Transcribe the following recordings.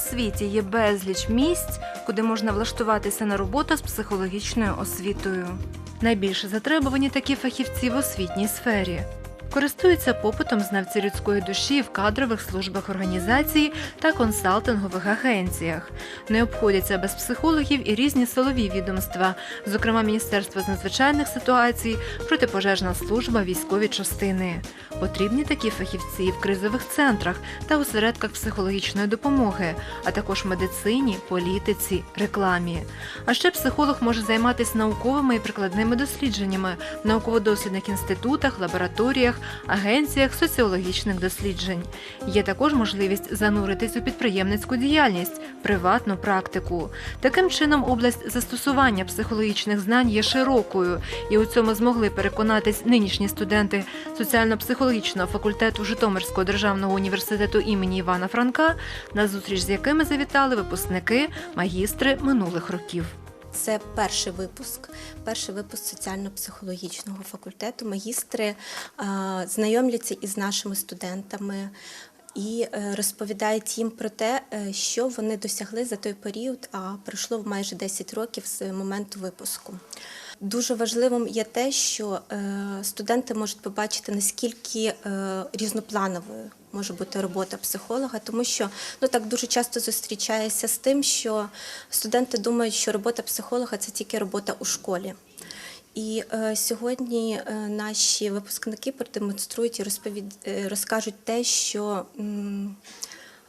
світі є безліч місць, куди можна влаштуватися на роботу з психологічною освітою. Найбільше затребувані такі фахівці в освітній сфері. Користуються попитом знавці людської душі в кадрових службах організації та консалтингових агенціях. Не обходяться без психологів і різні силові відомства, зокрема Міністерство з надзвичайних ситуацій, протипожежна служба, військові частини. Потрібні такі фахівці в кризових центрах та осередках психологічної допомоги, а також медицині, політиці, рекламі. А ще психолог може займатися науковими і прикладними дослідженнями в науково-дослідних інститутах, лабораторіях, агенціях соціологічних досліджень. Є також можливість зануритись у підприємницьку діяльність, приватну практику. Таким чином, область застосування психологічних знань є широкою, і у цьому змогли переконатись нинішні студенти соціально-психологічного факультету Житомирського державного університету імені Івана Франка, на зустріч з якими завітали випускники, магістри минулих років. Це перший випуск, перший випуск соціально-психологічного факультету. Магістри е, знайомляться із нашими студентами і е, розповідають їм про те, е, що вони досягли за той період, а пройшло майже 10 років з моменту випуску. Дуже важливим є те, що студенти можуть побачити, наскільки різноплановою може бути робота психолога, тому що ну так дуже часто зустрічається з тим, що студенти думають, що робота психолога це тільки робота у школі. І е, сьогодні е, наші випускники продемонструють і розповід... е, розкажуть те, що м,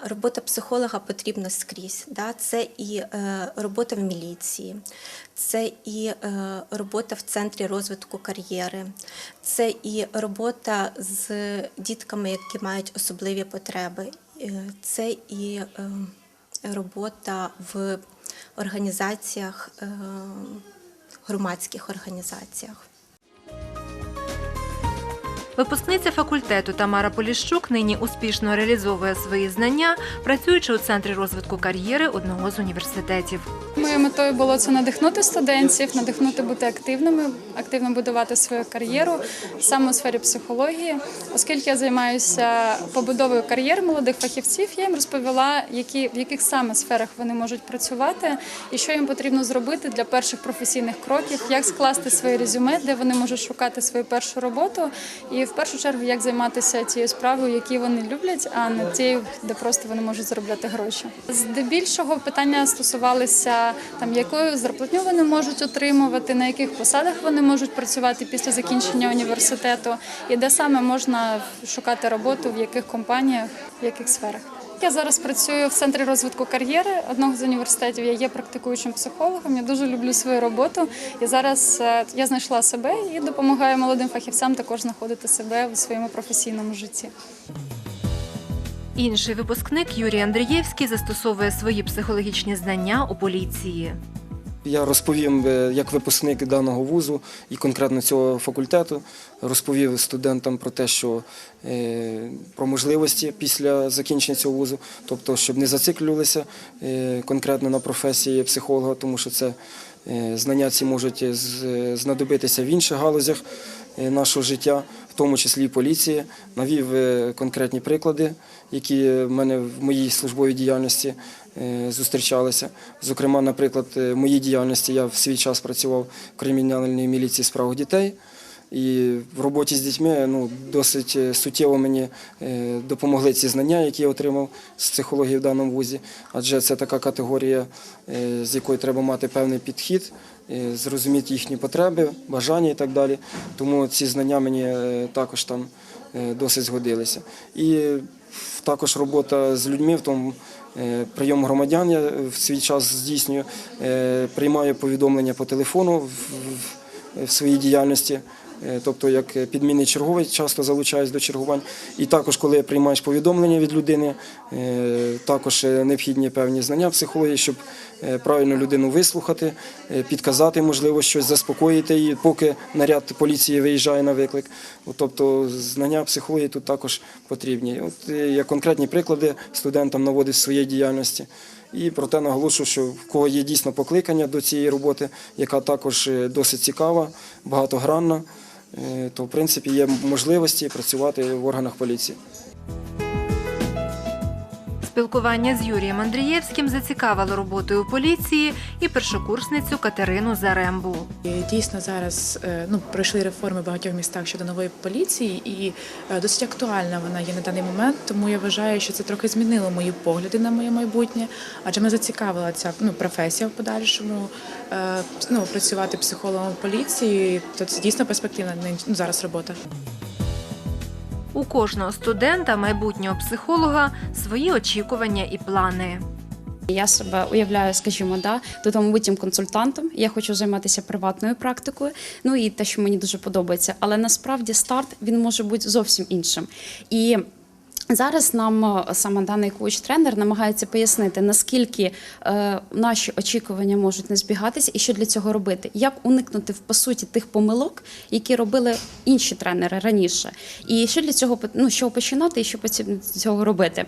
робота психолога потрібна скрізь. Да? Це і е, робота в міліції, це і е, робота в центрі розвитку кар'єри, це і робота з дітками, які мають особливі потреби, е, це і робота в організаціях. Громадських організаціях. Випускниця факультету Тамара Поліщук нині успішно реалізовує свої знання, працюючи у центрі розвитку кар'єри одного з університетів. Моєю метою було це надихнути студентів, надихнути бути активними, активно будувати свою кар'єру саме у сфері психології. Оскільки я займаюся побудовою кар'єри молодих фахівців, я їм розповіла, які в яких саме сферах вони можуть працювати і що їм потрібно зробити для перших професійних кроків, як скласти своє резюме, де вони можуть шукати свою першу роботу, і в першу чергу як займатися тією справою, які вони люблять, а не тією, де просто вони можуть заробляти гроші. Здебільшого питання стосувалися там, якою зарплатню вони можуть отримувати, на яких посадах вони можуть працювати після закінчення університету, і де саме можна шукати роботу, в яких компаніях, в яких сферах. Я зараз працюю в центрі розвитку кар'єри одного з університетів. Я є практикуючим психологом. Я дуже люблю свою роботу. І зараз е, я знайшла себе і допомагаю молодим фахівцям також знаходити себе у своєму професійному житті. Інший випускник Юрій Андрієвський застосовує свої психологічні знання у поліції. Я розповім е, як випускник даного вузу і конкретно цього факультету, розповів студентам про те, що е, про можливості після закінчення цього вузу, тобто, щоб не зациклювалися е, конкретно на професії психолога, тому що це знання ці можуть знадобитися в інших галузях нашого життя, в тому числі і поліції. Навів конкретні приклади, які в мене в моїй службовій діяльності зустрічалися. Зокрема, наприклад, е, в моїй діяльності я в свій час працював в кримінальній міліції справах дітей. І в роботі з дітьми ну, досить е, суттєво мені е, допомогли ці знання, які я отримав з психології в даному вузі. Адже це така категорія, е, з якою треба мати певний підхід, е, зрозуміти їхні потреби, бажання і так далі. Тому ці знання мені е, також там е, досить згодилися. І також робота з людьми, в тому е, прийом громадян я в свій час здійснюю, е, приймаю повідомлення по телефону в своїй діяльності. Е, Тобто, як підмінний черговий, часто залучаюсь до чергувань. І також, коли приймаєш повідомлення від людини, е, також е, необхідні певні знання психології, щоб е, правильно людину вислухати, е, підказати, можливо, щось заспокоїти її, поки наряд поліції виїжджає на виклик. Тобто, знання психології тут також потрібні. От е, я конкретні приклади студентам наводить в своїй діяльності. І проте наголошую, що в кого є дійсно покликання до цієї роботи, яка також е, досить цікава, багатогранна, е, то в принципі є можливості працювати в органах поліції. Спілкування з Юрієм Андрієвським зацікавило роботою поліції і першокурсницю Катерину Зарембу. Дійсно, зараз е, ну пройшли реформи в багатьох містах щодо нової поліції, і е, досить актуальна вона є на даний момент. Тому я вважаю, що це трохи змінило мої погляди на моє майбутнє, адже мене зацікавила ця ну професія в подальшому. Е, Ну, працювати психологом поліції, то це дійсно перспективна ну, зараз робота. У кожного студента, майбутнього психолога, свої очікування і плани. Я себе уявляю, скажімо, да, майбутнім консультантом. Я хочу займатися приватною практикою. Ну і те, що мені дуже подобається. Але насправді старт він може бути зовсім іншим. І Зараз нам е, саме даний коуч-тренер намагається пояснити, наскільки е, наші очікування можуть не збігатися, і що для цього робити, як уникнути по суті тих помилок, які робили інші тренери раніше, і що для цього ну, що починати, і що потрібно цього робити.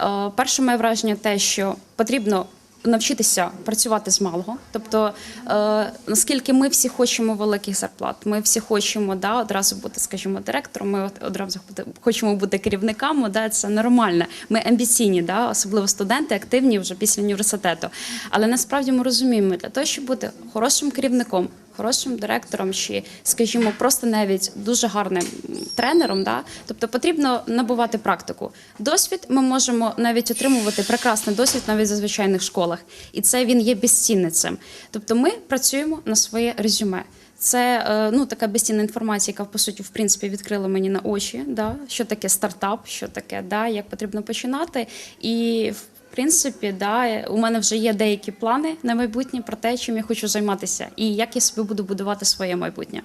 Е, перше моє враження те, що потрібно навчитися працювати з малого. Тобто, е, наскільки ми всі хочемо великих зарплат, ми всі хочемо да, одразу бути, скажімо, директором, ми одразу хочемо бути керівниками, да, це нормально. Ми амбіційні, да, особливо студенти, активні вже після університету. Але насправді ми розуміємо, для того, щоб бути хорошим керівником, хорошим директором чи, скажімо, просто навіть дуже гарним тренером. Да? Тобто потрібно набувати практику. Досвід ми можемо навіть отримувати прекрасний досвід навіть за звичайних школах, і це він є безцінницем. Тобто, ми працюємо на своє резюме. Це е, ну така безцінна інформація, яка по суті в принципі відкрила мені на очі, да, що таке стартап, що таке, да, як потрібно починати. І принципі, да, у мене вже є деякі плани на майбутнє про те, чим я хочу займатися, і як я собі буду будувати своє майбутнє.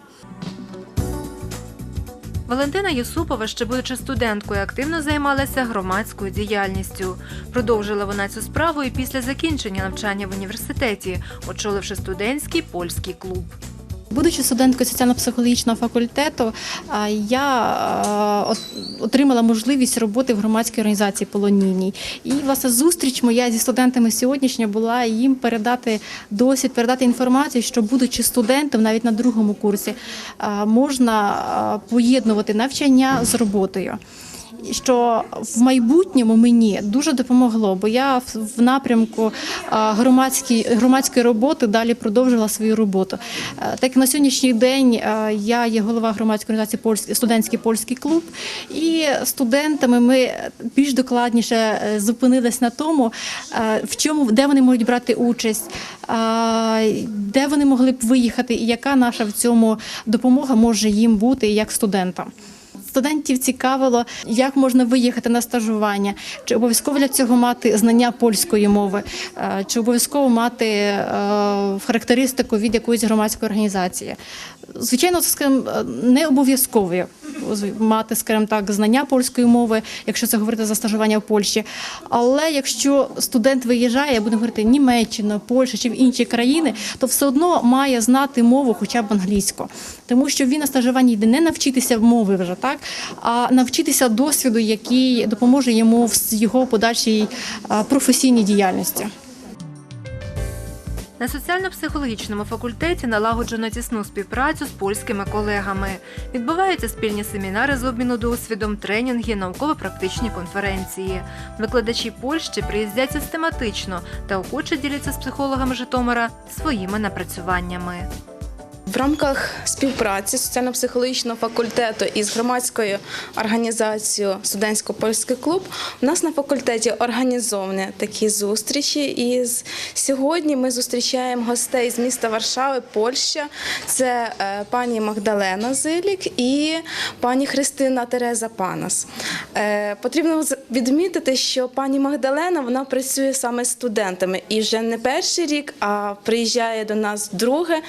Валентина Юсупова, ще будучи студенткою, активно займалася громадською діяльністю. Продовжила вона цю справу і після закінчення навчання в університеті, очоливши студентський польський клуб. Будучи студенткою соціально-психологічного факультету, я отримала можливість роботи в громадській організації Полоніній. І власне зустріч моя зі студентами сьогоднішня була їм передати досвід, передати інформацію, що будучи студентом, навіть на другому курсі, можна поєднувати навчання з роботою що в майбутньому мені дуже допомогло, бо я в- напрямку громадської громадської роботи далі продовжила свою роботу. Е, Так на сьогоднішній день е, я є голова громадської організації «Польський- студентський польський клуб, і студентами ми більш докладніше е, зупинились на тому, в чому де вони можуть брати участь, де вони могли б виїхати, і яка наша в цьому допомога може їм бути як студентам. Студентів цікавило, як можна виїхати на стажування, чи обов'язково для цього мати знання польської мови, е, чи обов'язково мати е, характеристику від якоїсь громадської організації. Звичайно, це не обов'язково мати, скажімо так, знання польської мови, якщо це говорити за стажування в Польщі. Але якщо студент виїжджає, будемо говорити Німеччина, Польща чи в інші країни, то все одно має знати мову хоча б англійську. Тому що він на стажуванні йде не навчитися мови вже так, а навчитися досвіду, який допоможе йому в його подальшій професійній діяльності. На соціально-психологічному факультеті налагоджено тісну співпрацю з польськими колегами. Відбуваються спільні семінари з обміну досвідом, тренінги, науково-практичні конференції. Викладачі Польщі приїздять систематично та охоче діляться з психологами Житомира своїми напрацюваннями. В рамках співпраці соціально-психологічного факультету із громадською організацією Студентсько-польський клуб у нас на факультеті організовані такі зустрічі. І сьогодні ми зустрічаємо гостей з міста Варшави, Польща. Це е, пані Магдалена Зилік і пані Христина Тереза Панас. Е, Потрібно відмітити, що пані Магдалена вона працює саме з студентами і вже не перший рік, а приїжджає до нас друге.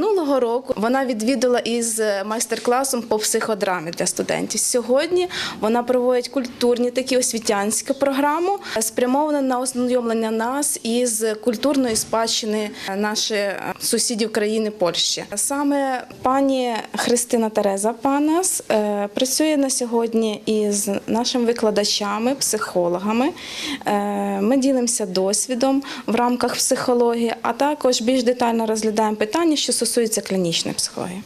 Е, Минулого року вона відвідала із майстер-класом по психодрамі для студентів. Сьогодні вона проводить культурні такі освітянську програму, е, спрямовану на ознайомлення нас із культурної спадщини наших сусідів країни Польщі. Саме пані Христина Тереза Панас е, працює на сьогодні із нашими викладачами, психологами. Е, Ми ділимося досвідом в рамках психології, а також більш детально розглядаємо питання, що стосуються клінічної психології.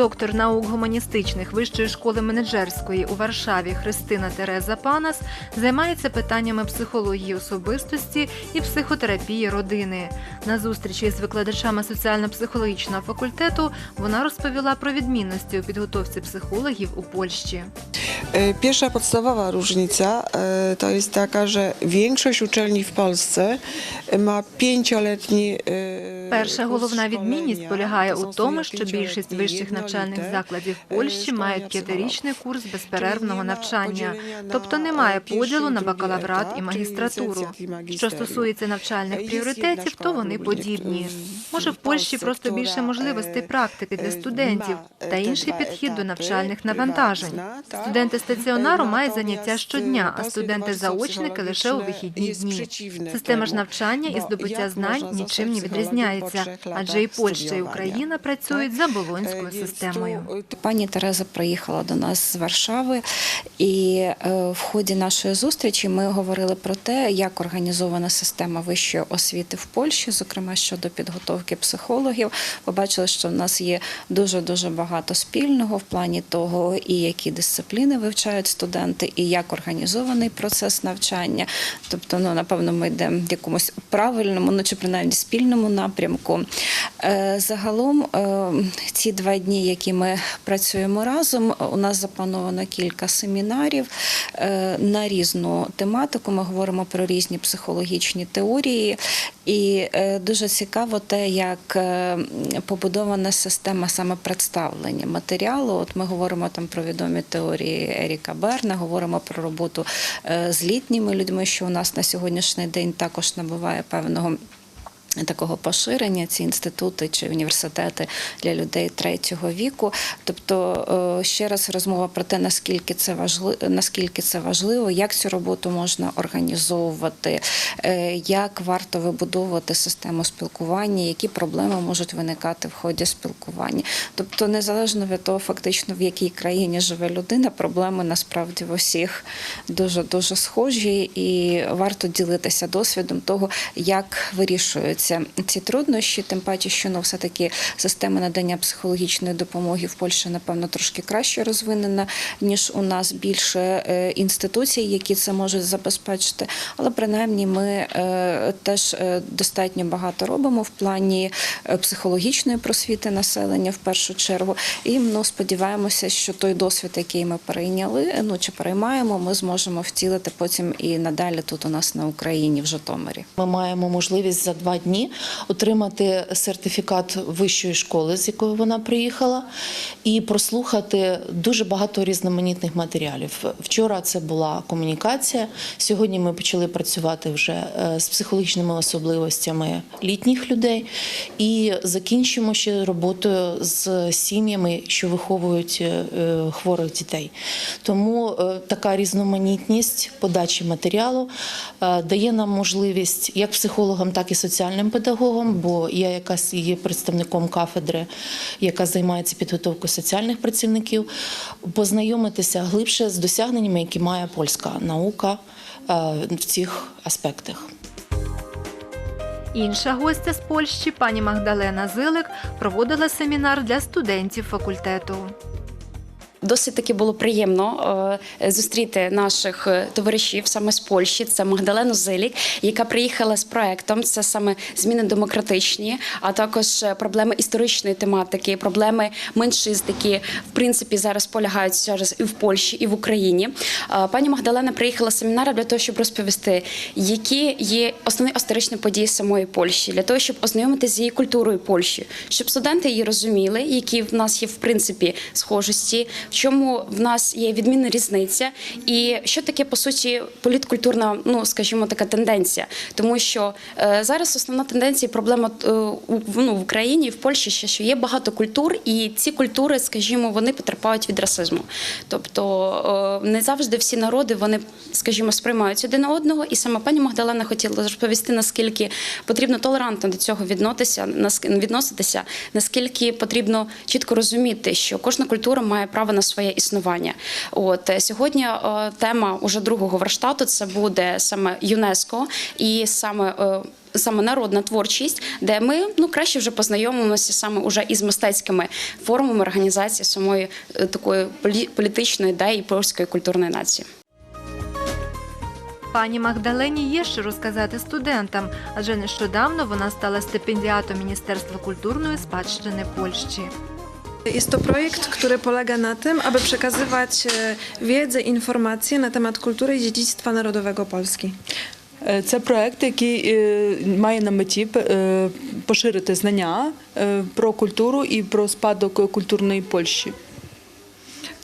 Доктор наук гуманістичних Вищої школи менеджерської у Варшаві Христина Тереза Панас займається питаннями психології особистості і психотерапії родини. На зустрічі з викладачами соціально-психологічного факультету вона розповіла про відмінності у підготовці психологів у Польщі. Pierwsza podstawowa różnica to jest taka, że większość uczelni w Polsce ma pięcioletni Перша головна відмінність полягає у тому, що більшість вищих навчальних jednolite, закладів e, Польщі мають п'ятирічний курс безперервного навчання, тобто немає поділу на бакалаврат і магістратуру. Що стосується навчальних пріоритетів, то вони подібні. Може, в Польщі просто більше можливостей практики для студентів та інший підхід до навчальних навантажень. Студенти стаціонару мають заняття щодня, а студенти-заочники лише у вихідні дні. Система ж навчання і здобуття знань нічим не відрізняється, адже і Польща, і? Україна працюють за болонською системою. E, Пані Тереза приїхала до нас з Варшави, і е, в ході нашої зустрічі ми говорили про те, як організована система вищої освіти в Польщі, зокрема щодо підготовки психологів. Побачили, що в нас є дуже дуже багато спільного в плані того, і які дисципліни вивчають студенти, і як організований процес навчання. Тобто, ну напевно, ми йдемо в якомусь правильному, ну чи принаймні спільному напрямку. Е, Загалом е, ці два дні, які ми працюємо разом, у нас заплановано кілька семінарів е, на різну тематику. Ми говоримо про різні психологічні теорії, і е, дуже цікаво те, як е, побудована система саме представлення матеріалу. От ми говоримо там про відомі теорії Еріка Берна, говоримо про роботу з літніми людьми, що у нас на сьогоднішній день також набуває певного. Такого поширення ці інститути чи університети для людей третього віку. Тобто, е, ще раз розмова про те, наскільки це важливо, наскільки це важливо, як цю роботу можна організовувати, е, як варто вибудовувати систему спілкування, які проблеми можуть виникати в ході спілкування. Тобто, незалежно від того, фактично в якій країні живе людина, проблеми насправді в усіх дуже дуже схожі, і варто ділитися досвідом того, як вирішуються ці труднощі. Тим паче, що ну, все таки система надання психологічної допомоги в Польщі, напевно, трошки краще розвинена ніж у нас більше е, інституцій, які це можуть забезпечити. Але принаймні ми е, теж е, достатньо багато робимо в плані психологічної просвіти населення в першу чергу. І ну, сподіваємося, що той досвід, який ми перейняли, ну чи переймаємо, ми зможемо втілити потім і надалі тут у нас на Україні в Житомирі. Ми маємо можливість за два дні отримати сертифікат вищої школи, з якої вона приїхала, і прослухати дуже багато різноманітних матеріалів. Вчора це була комунікація. Сьогодні ми почали працювати вже е, з психологічними особливостями літніх людей і закінчимо ще роботою з сім'ями, що виховують е, е, хворих дітей. Тому така різноманітність подачі матеріалу дає нам можливість як психологам, так і соціальним педагогам, бо я якась є представником кафедри, яка займається підготовкою соціальних працівників, познайомитися глибше з досягненнями, які має польська наука е, в цих аспектах. Інша гостя з Польщі, пані Магдалена Зилик, проводила семінар для студентів факультету. Досить таки було приємно е, зустріти наших е, товаришів саме з Польщі. Це Магдалену Зилік, яка приїхала з проектом. Це саме зміни демократичні, а також е, проблеми історичної тематики, проблеми меншист, які в принципі зараз полягають зараз і в Польщі, і в Україні. Пані Магдалена приїхала з семінару для того, щоб розповісти, які є основні історичні події самої Польщі, для того, щоб ознайомитися з її культурою Польщі, щоб студенти її розуміли, які в нас є в принципі схожості, чому в нас є відмінна різниця, і що таке по суті політкультурна, ну скажімо, така тенденція, тому що е, зараз основна тенденція, проблема е, у- ну, в Україні і в Польщі, ще що є багато культур, і ці культури, скажімо, вони потерпають від расизму. Тобто е, не завжди всі народи вони, скажімо, сприймають один одного, і саме пані Магдалена хотіла розповісти, наскільки потрібно толерантно до цього відноситися, відноситися, наскільки потрібно чітко розуміти, що кожна культура має право на на своє існування. От е, сьогодні е, тема уже другого верштату це буде саме ЮНЕСКО і саме. е, Саме народна творчість, де ми ну краще вже познайомимося саме уже із мистецькими формами організації самої такої політичної да, і польської культурної нації. Пані Магдалені є що розказати студентам, адже нещодавно вона стала стипендіатом Міністерства культурної спадщини Польщі. Jest to projekt, który polega na tym, aby przekazywać e, wiedzę, informacje na temat kultury i dziedzictwa narodowego Polski. Е, Це проект, який е, має на меті е, поширити знання е, про культуру і про спадок культурної Польщі.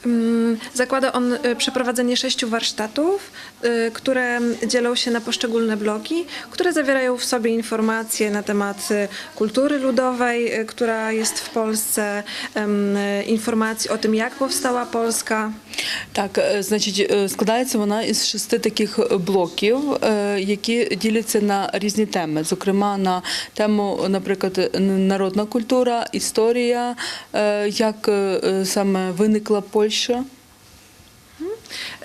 Mm, Zakłada on e, przeprowadzenie sześciu warsztatów, e, które dzielą się na poszczególne bloki, które zawierają w sobie informacje na temat e, kultury ludowej, e, która jest w Polsce, em, e, informacji o tym, jak powstała Polska. Так, е, значить, е, складається вона із шести таких блоків, е, які діляться на різні теми. Зокрема, на тему, наприклад, н- народна культура, історія, е, як е, саме виникла Польща.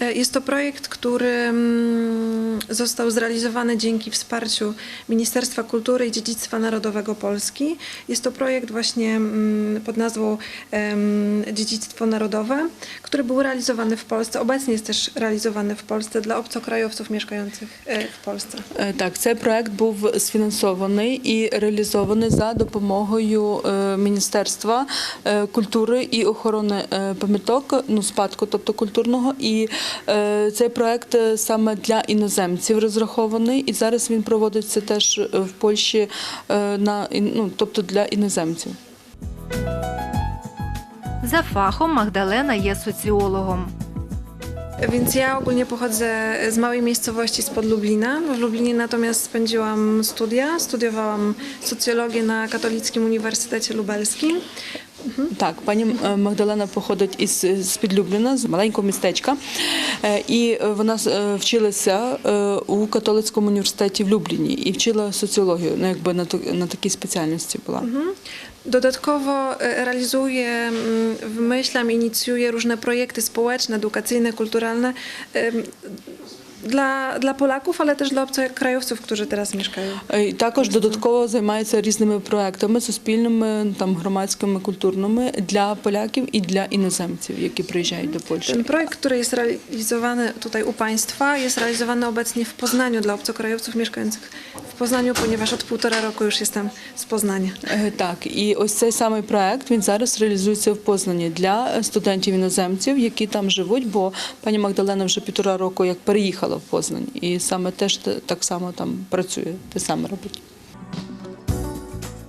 E, Jest to projekt, który mm, został zrealizowany dzięki wsparciu Ministerstwa Kultury i Dziedzictwa Narodowego Polski. Jest to projekt właśnie mm, pod nazwą em, Dziedzictwo Narodowe, który był realizowany w Polsce. Obecnie jest też realizowany w Polsce dla obcokrajowców mieszkających e, w Polsce. Е, Так, цей проект був сфінансований і реалізований за допомогою е, Міністерства е, культури і охорони е, пам'яток, ну спадку, тобто культурного. І е, цей проект е, саме для іноземців розрахований, і зараз він проводиться теж е, в Польщі е, на ну, тобто для іноземців. За фахом Магдалена є соціологом. Więc ja ogólnie pochodzę z małej miejscowości spod Lublina. W Lublinie natomiast spędziłam studia. Studiowałam socjologię na Katolickim Uniwersytecie Lubelskim. Так, пані е, Магдалена походить із з Підлюбліна, з маленького містечка, Е, і е, вона вчилася у католицькому університеті в Любліні і вчила соціологію. Ну, якби на на такій спеціальності була. Dodatkowo e, realizuję, mm, wymyślam, inicjuję różne projekty społeczne, edukacyjne, kulturalne em, dla, dla Polaków, ale też dla obcokrajowców, którzy teraz mieszkają. Е, І також додатково займається різними проектами суспільними, там громадськими, культурними для поляків і для іноземців, які приїжджають до Польщі. Ten projekt, który jest realizowany tutaj u Państwa, jest realizowany obecnie w Poznaniu dla obcokrajowców mieszkających w Poznaniu, ponieważ od półtora roku już jestem z Poznania. Так, і ось цей самий проект він зараз реалізується в Познані для студентів іноземців, які там живуть. Бо пані Магдалена вже півтора року як переїхала в Познань, і саме теж так само там працює, те саме робить.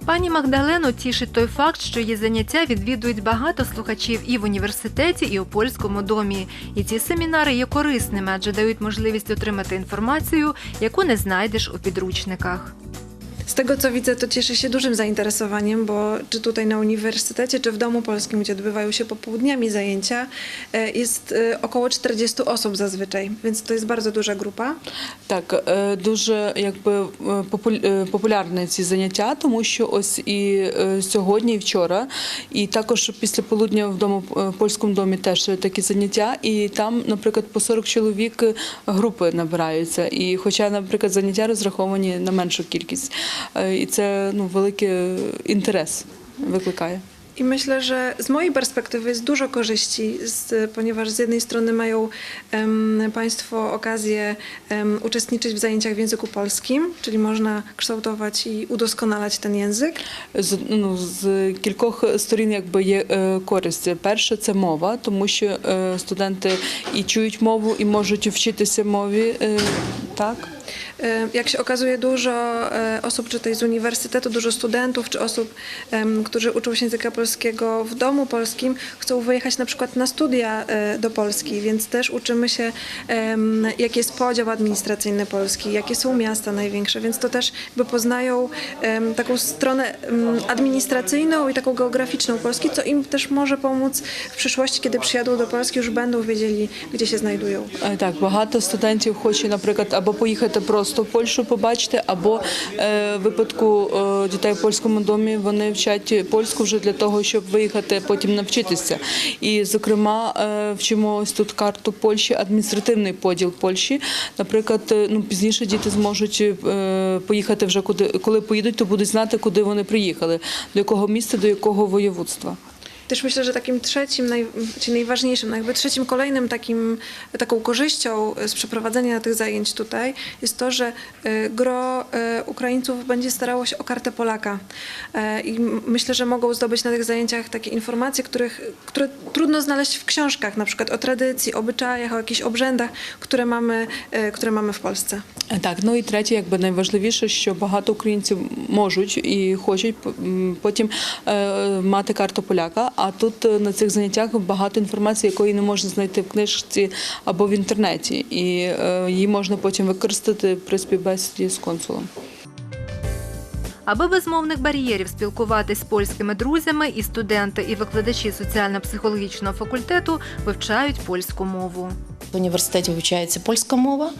Пані Магдалену тішить той факт, що її заняття відвідують багато слухачів і в університеті, і у польському домі. І ці семінари є корисними, адже дають можливість отримати інформацію, яку не знайдеш у підручниках. Z tego co widzę, to cieszy się dużym zainteresowaniem, bo czy tutaj na uniwersytecie, czy w Domu Polskim, gdzie odbywają się popołudniami zajęcia, e, jest e, około 40 osób zazwyczaj, więc to jest bardzo duża grupa. Так, е, дуже якби е, популь- е, популярні ці заняття, тому що ось і е, сьогодні, і вчора, і також після полудня в дому е, польському домі теж такі заняття, і там, наприклад, по 40 чоловік е, групи набираються. І хоча, наприклад, заняття розраховані на меншу кількість, Е, і це ну великий інтерес викликає. I myślę, że z mojej perspektywy jest dużo korzyści, z, ponieważ z jednej strony mają em, Państwo okazję em, uczestniczyć w zajęciach w języku polskim, czyli można kształtować i udoskonalać ten język. З, ну, з кількох сторін якби є е, користь. Перше це мова, тому що е, студенти і чують мову, і можуть вчитися мові. Е, так. E, Jak się okazuje, dużo e, osób, czy to z uniwersytetu, dużo studentów, czy osób, em, którzy uczą się języka polskiego w domu polskim, chcą wyjechać na przykład na studia e, do Polski, więc też uczymy się, em, jaki jest podział administracyjny Polski, jakie są miasta największe, więc to też jakby poznają em, taką stronę em, administracyjną i taką geograficzną Polski, co im też może pomóc w przyszłości, kiedy przyjadą do Polski, już będą wiedzieli, gdzie się znajdują. Е, Так, багато студентів хоче, наприклад, або поїхати просто просто Польщу побачити, або е, в випадку е, дітей в польському домі вони вчать польську вже для того, щоб виїхати потім навчитися. І, зокрема, е, вчимо ось тут карту Польщі, адміністративний поділ Польщі. Наприклад, ну пізніше діти зможуть поїхати вже куди, коли поїдуть, то будуть знати, куди вони приїхали, до якого міста, до якого воєводства. Też myślę, że takim trzecim, naj, czy najważniejszym, no jakby trzecim kolejnym takim, taką korzyścią z przeprowadzenia tych zajęć tutaj jest to, że e, gro e, Ukraińców będzie starało się o kartę Polaka. E, I m- myślę, że mogą zdobyć na tych zajęciach takie informacje, których, które trudno znaleźć w książkach, na przykład o tradycji, obyczajach, o jakichś obrzędach, które mamy, e, które mamy w Polsce. Так, ну і третє, якби найважливіше, що багато українців можуть і хочуть м, потім е, мати карту поляка. А тут е, на цих заняттях багато інформації, якої не можна знайти в книжці або в інтернеті, і е, її можна потім використати при співбесіді з консулом. Аби без мовних бар'єрів спілкуватись з польськими друзями, і студенти, і викладачі соціально-психологічного факультету вивчають польську мову. В університеті вивчається польська мова,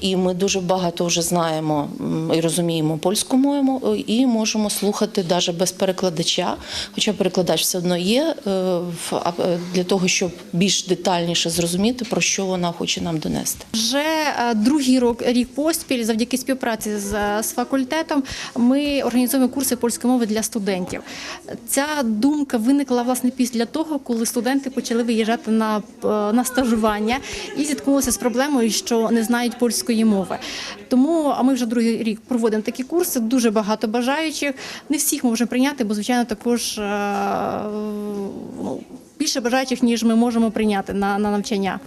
і ми дуже багато вже знаємо і розуміємо польську мову, і можемо слухати навіть без перекладача. Хоча перекладач все одно є е, е, для того, щоб більш детальніше зрозуміти, про що вона хоче нам донести. Вже е, другий рок рік поспіль, завдяки співпраці з, з факультетом, ми організуємо курси польської мови для студентів. Ця думка виникла власне після того, коли студенти почали виїжджати на, е, на стажування і зіткнулися з проблемою, що не знають польської мови. Тому а ми вже другий рік проводимо такі курси. Дуже багато бажаючих. Не всіх можемо прийняти, бо звичайно також е, ну, більше бажаючих, ніж ми можемо прийняти на, на навчання.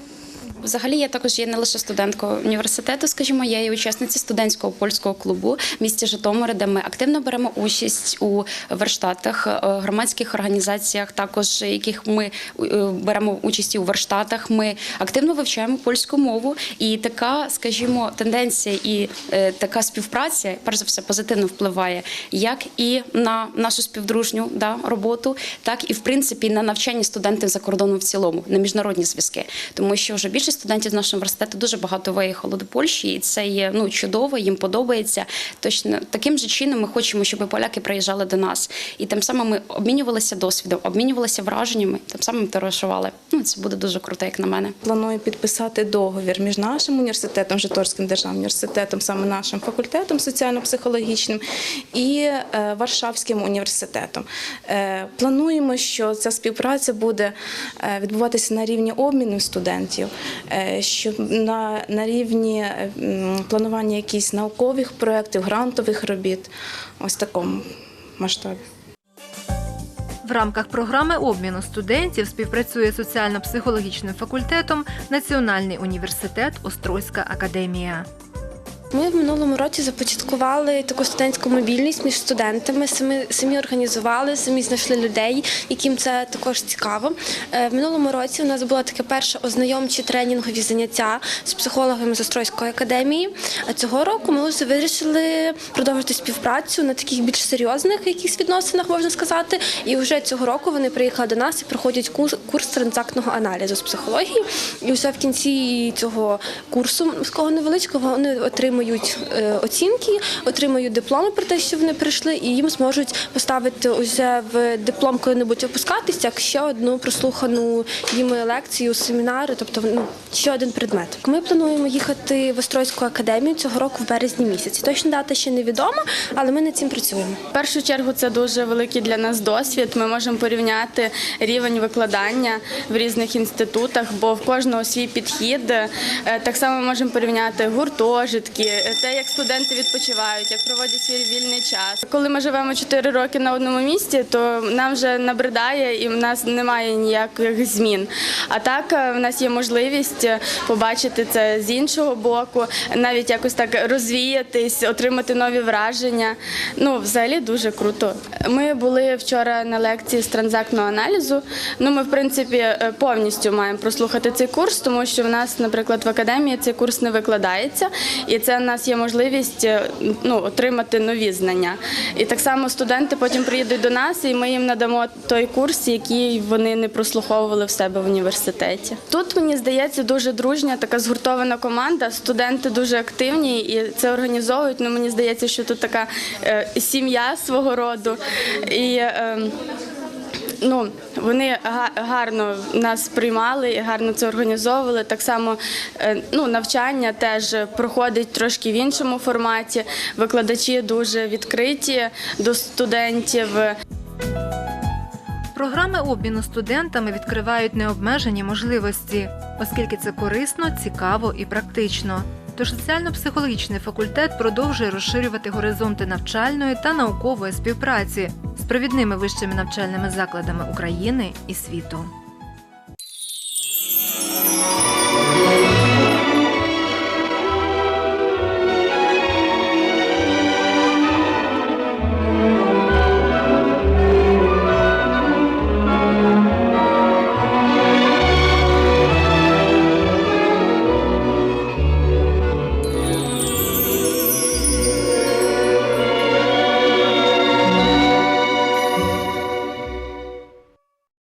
Взагалі, я також є не лише студенткою університету, скажімо, я є учасниця студентського польського клубу в місті Житомири, де ми активно беремо участь у верштатах, е, громадських організаціях, також яких ми е, беремо участь у верштатах. Ми активно вивчаємо польську мову, і така, скажімо, тенденція і е, така співпраця, перш за все, позитивно впливає як і на нашу співдружню да, роботу, так і в принципі на навчання студентів за кордоном в цілому, на міжнародні зв'язки, тому що вже більшість студентів з нашого університету дуже багато виїхало до Польщі, і це є ну чудово, їм подобається. Точно таким же чином ми хочемо, щоб поляки приїжджали до нас, і тим самим ми обмінювалися досвідом, обмінювалися враженнями, тим самим товаришували. Ну це буде дуже круто, як на мене. Планую підписати договір між нашим університетом, Житомирським державним університетом, саме нашим факультетом соціально-психологічним і е, Варшавським університетом. Е, плануємо, що ця співпраця буде е, відбуватися на рівні обміну студентів, що на, на рівні е, планування якихось наукових проєктів, грантових робіт, ось такому масштабі. В рамках програми обміну студентів співпрацює соціально-психологічним факультетом Національний університет Острозька академія. Ми в минулому році започаткували таку студентську мобільність між студентами. Самі самі організували, самі знайшли людей, яким це також цікаво. Е, В минулому році у нас було таке перше ознайомчі тренінгові заняття з психологами з Острозької академії. А цього року ми вже вирішили продовжити співпрацю на таких більш серйозних якихось відносинах, можна сказати. І вже цього року вони приїхали до нас і проходять курс, курс транзактного аналізу з психології. І вже в кінці цього курсу такого невеличкого вони отримують е, оцінки, отримують дипломи про те, що вони прийшли, і їм зможуть поставити уже в диплом коли-небудь опускатися, як ще одну прослухану їм лекцію, семінари, тобто ну, ще один предмет. Ми плануємо їхати в Острозьку академію цього року в березні місяці. Точна дата ще невідома, але ми над цим працюємо. В першу чергу це дуже великий для нас досвід. Ми можемо порівняти рівень викладання в різних інститутах, бо в кожного свій підхід. Е, Так само ми можемо порівняти гуртожитки, те, як студенти відпочивають, як проводять свій вільний час. Коли ми живемо 4 роки на одному місці, то нам вже набридає і в нас немає ніяких змін. А так е, в нас є можливість е, побачити це з іншого боку, навіть якось так розвіятись, отримати нові враження. Ну, взагалі дуже круто. Ми були вчора на лекції з транзактного аналізу. Ну, ми, в принципі, е, повністю маємо прослухати цей курс, тому що в нас, наприклад, в академії цей курс не викладається, і це це в нас є можливість е, ну, отримати нові знання. І так само студенти потім приїдуть до нас, і ми їм надамо той курс, який вони не прослуховували в себе в університеті. Тут мені здається дуже дружня, така згуртована команда. Студенти дуже активні і це організовують. Ну мені здається, що тут така е, сім'я свого роду. І, е, Ну, вони га- гарно нас приймали і гарно це організовували. Так само е, ну, навчання теж проходить трошки в іншому форматі. Викладачі дуже відкриті до студентів. Програми обміну студентами відкривають необмежені можливості, оскільки це корисно, цікаво і практично. Тож соціально-психологічний факультет продовжує розширювати горизонти навчальної та наукової співпраці з провідними вищими навчальними закладами України і світу.